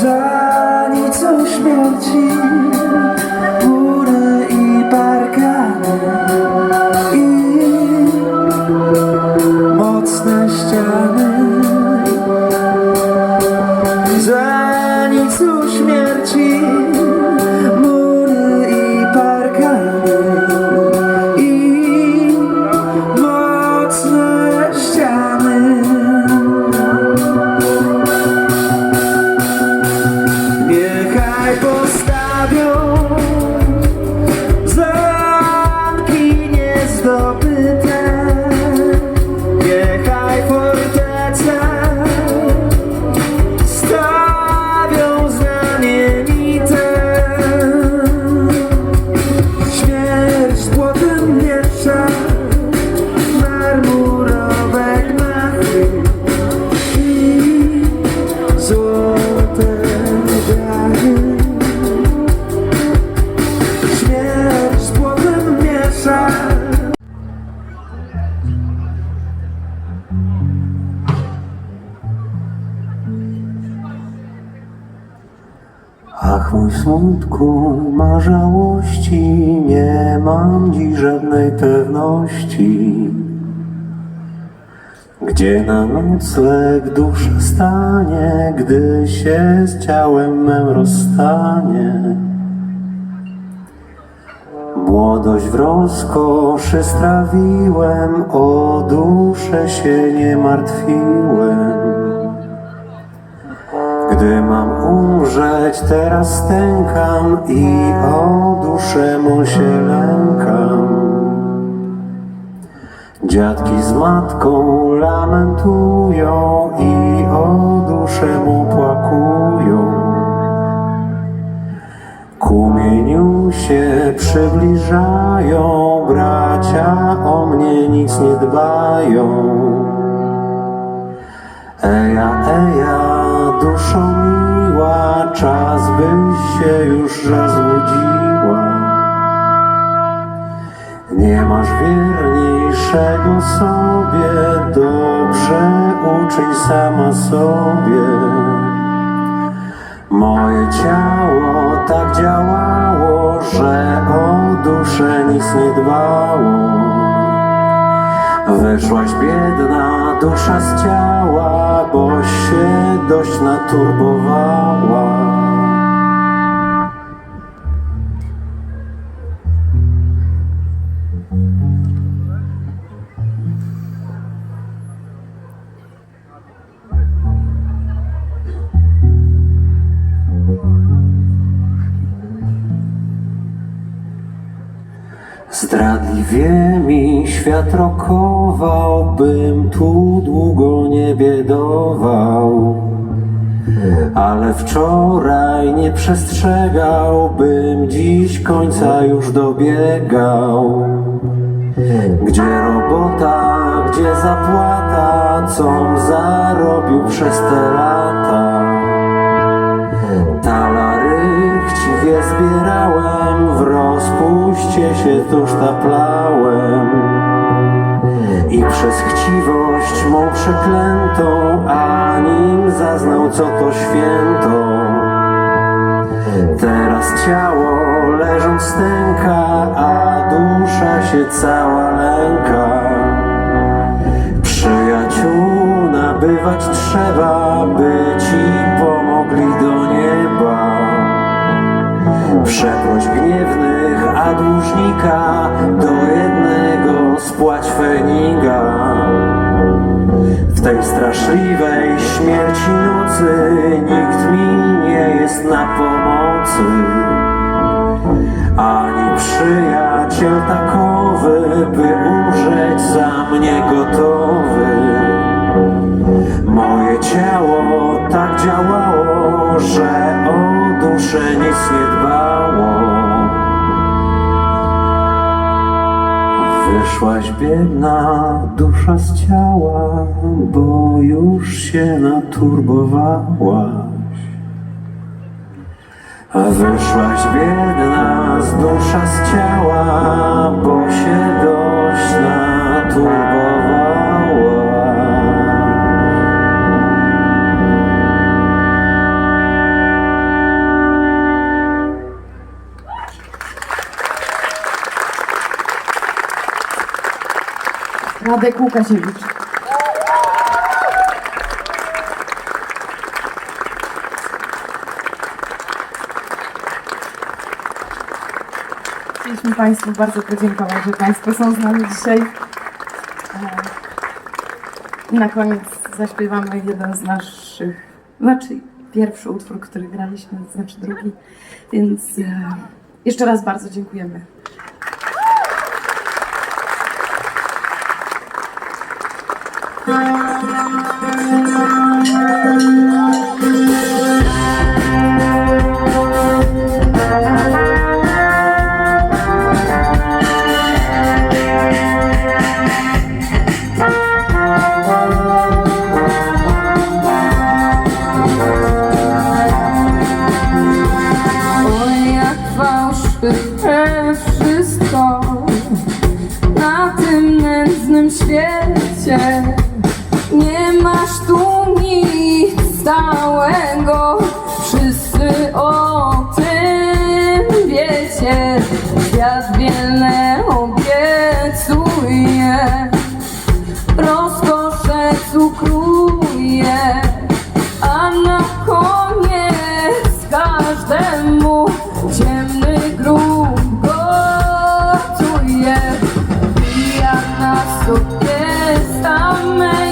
Za Ach, mój smutku, ma żałości, nie mam dziś żadnej pewności. Gdzie na nocleg dusza stanie, gdy się z ciałem mem rozstanie? Młodość w rozkoszy strawiłem, o duszę się nie martwiłem. Gdy mam umrzeć, teraz stękam i o duszę mą się lękam. Dziadki z matką lamentują i o duszę mu płakują. Ku mieniu się przybliżają, bracia o mnie nic nie dbają. Eja, eja, duszo miła, czas byś się już rozbudziła. Nie masz wierniejszego sobie, dobrze uczyń sama sobie. Moje ciało tak działało, że o duszę nic nie dbało. Wyszłaś biedna dusza z ciała, bo się dość naturbowała. Zdradliwie mi świat rokował, bym tu długo nie biedował. Ale wczoraj nie przestrzegał, bym dziś końca już dobiegał. Gdzie robota, gdzie zapłata, com zarobił przez te lata? Rozpuście się tuż taplałem. I przez chciwość mą przeklętą, a nim zaznał co to święto. Teraz ciało leżąc stęka, a dusza się cała lęka. Przyjaciół nabywać trzeba, by ci pomogli do nieba. Przeproś a dłużnika do jednego spłać feniga. W tej straszliwej śmierci nocy nikt mi nie jest na pomocy. Ani przyjaciel takowy, by umrzeć za mnie gotowy. Moje ciało tak działało, że o duszę nic nie Wyszłaś biedna dusza z ciała, bo już się naturbowałaś. A wyszłaś biedna z dusza z ciała, bo się dość naturbowała. Radek Łukasiewicz. Chcieliśmy Państwu bardzo podziękować, że Państwo są z nami dzisiaj. E, I na koniec zaśpiewamy jeden z naszych, znaczy pierwszy utwór, który graliśmy, znaczy drugi. Więc e, jeszcze raz bardzo dziękujemy. Thank you. Świat wiele obiecuje, rozkosze cukruje, a na koniec każdemu ciemny grób gotuje. I ja na sobie samej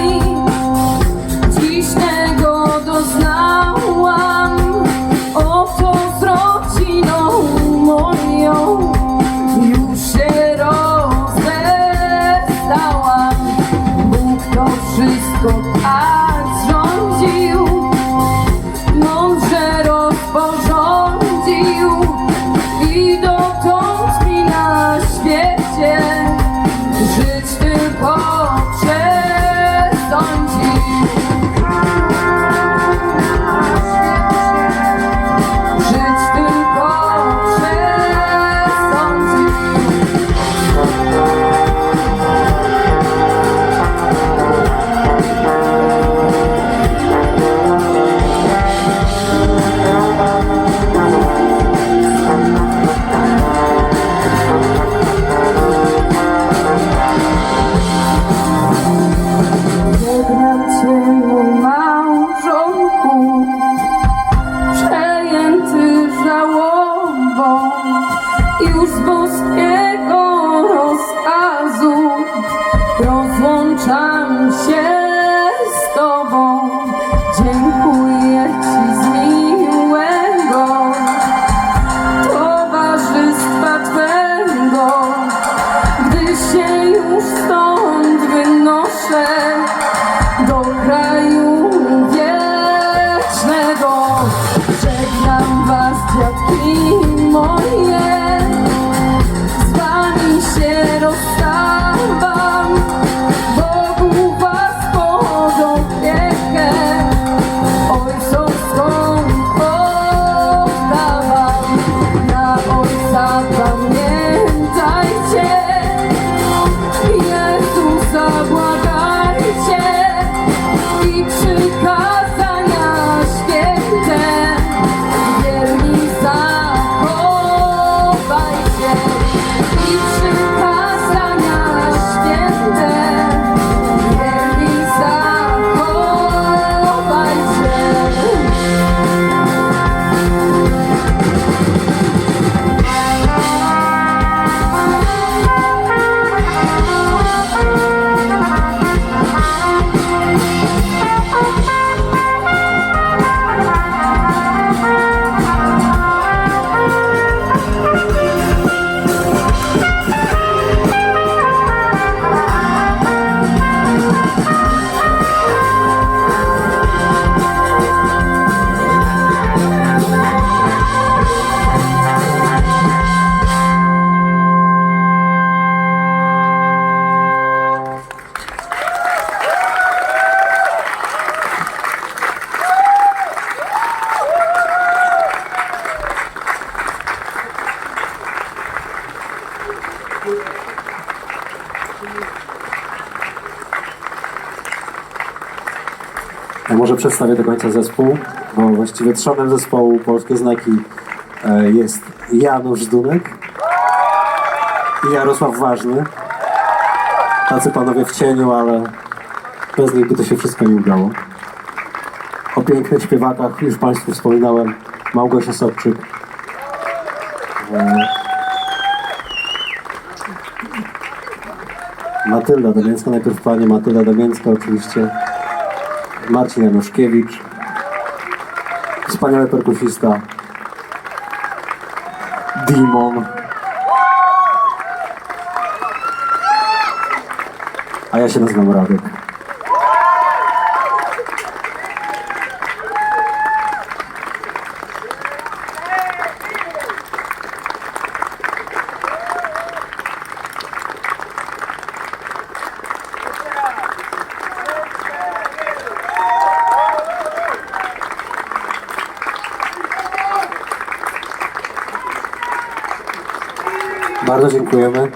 Ja może przedstawię do końca zespół, bo właściwie trzonem zespołu Polskie Znaki e, jest Janusz Dunek i Jarosław Ważny. tacy panowie w cieniu, ale bez nich by to się wszystko nie udało. O pięknych śpiewakach już Państwu wspominałem. Małgosia Sobczyk. Matylda Damięcka, najpierw Pani Matylda Damięcka oczywiście. Marcin Januszkiewicz. Wspaniały perkusista. Dimon. A ja się nazywam Radek. Bardzo dziękujemy.